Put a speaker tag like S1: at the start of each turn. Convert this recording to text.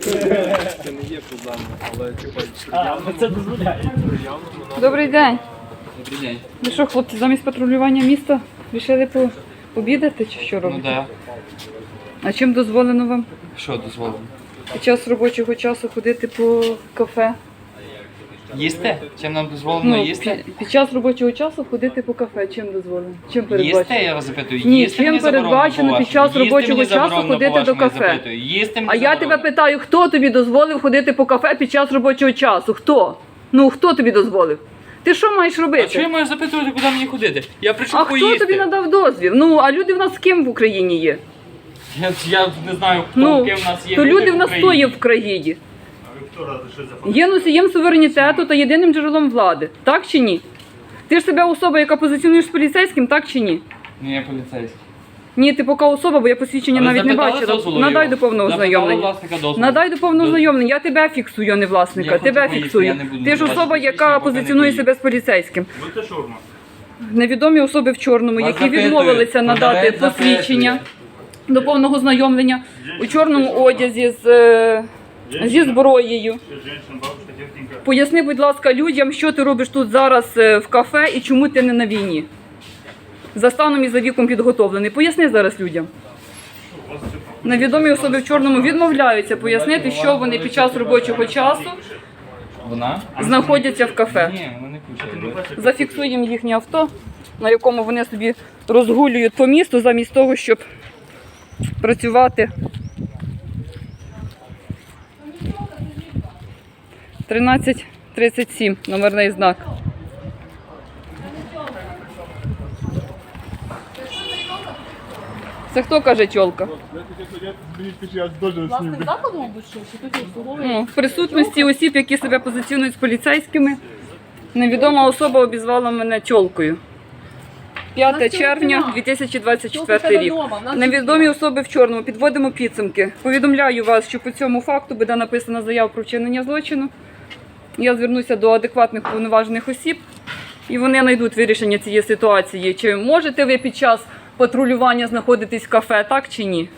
S1: Це не є проблема, але типа
S2: Це дозволяє.
S3: Добрий день.
S4: Добрий день.
S3: Ви що, хлопці, замість патрулювання міста вирішили по... обідати чи що
S4: Ну
S3: так.
S4: да.
S3: А чим дозволено вам
S4: Що дозволено?
S3: під час робочого часу ходити по кафе?
S4: Їсти? Чим нам дозволено
S3: Ну,
S4: їсти?
S3: пі- під час робочого часу ходити по кафе. Чим дозволено? Чим передбачено?
S4: Їсти, я вас запитую.
S3: Ні,
S4: їсти
S3: чим
S4: мені заборонено,
S3: передбачено
S4: по-вашому?
S3: під час
S4: Їсти
S3: робочого
S4: мені
S3: часу
S4: заборонено,
S3: ходити
S4: по-вашому,
S3: до
S4: я
S3: кафе?
S4: запитую. Їсти мені
S3: А я тебе
S4: заборонено.
S3: питаю, хто тобі дозволив ходити по кафе під час робочого часу? Хто? Ну хто тобі дозволив? Ти що маєш робити?
S4: А що я маю запитувати, куди мені ходити? Я прийшов
S3: А
S4: поїсти.
S3: хто тобі надав дозвіл? Ну а люди в нас з ким в Україні є?
S4: Я, я не знаю, хто
S3: Ну
S4: ким в нас є.
S3: то люди в нас то є в країні. Є носієм суверенітету та єдиним джерелом влади. Так чи ні? Ти ж себе особа, яка позиціонуєш з поліцейським, так чи ні?
S4: Ні, я поліцейський.
S3: Ні, ти поки особа, бо я посвідчення
S4: Ви
S3: навіть не
S4: запитали
S3: бачила.
S4: дозволу
S3: Надай
S4: його?
S3: до повного
S4: Запитали
S3: ознайомлення.
S4: власника дозволу?
S3: Надай до повного
S4: Доз-
S3: ознайомлення. Я тебе фіксую, а не власника.
S4: Я
S3: тебе
S4: поїсти,
S3: фіксую.
S4: я не буду
S3: Ти ж
S4: бачити
S3: особа,
S4: посвідчення,
S3: яка
S4: поки не
S3: позиціонує
S4: поїм.
S3: себе з поліцейським.
S2: Будете шаурма?
S3: Невідомі особи в чорному,
S4: Вас
S3: які
S4: запитують,
S3: відмовилися надати
S4: продавець
S3: посвідчення до повного знайомлення у чорному одязі з, е, зі зброєю. Поясни, будь ласка, людям, що ти робиш тут зараз е, в кафе і чому ти не на війні. За станом і за віком підготовлений. Поясни зараз людям. Невідомі особи в чорному відмовляються пояснити, що вони під час робочого часу
S4: Вона?
S3: знаходяться в кафе. Зафіксуємо їхнє авто, на якому вони собі розгулюють по місту, замість того, щоб працювати. 1337 номерний знак. Це хто каже тьолка? Ну, в присутності осіб, які себе позиціонують з поліцейськими, невідома особа обізвала мене тьолкою. 5 червня 2024 рік. Невідомі особи в чорному. Підводимо підсумки. Повідомляю вас, що по цьому факту буде написана заява про вчинення злочину. Я звернуся до адекватних повноважених осіб, і вони знайдуть вирішення цієї ситуації. Чи можете ви під час патрулювання знаходитись в кафе, так чи ні?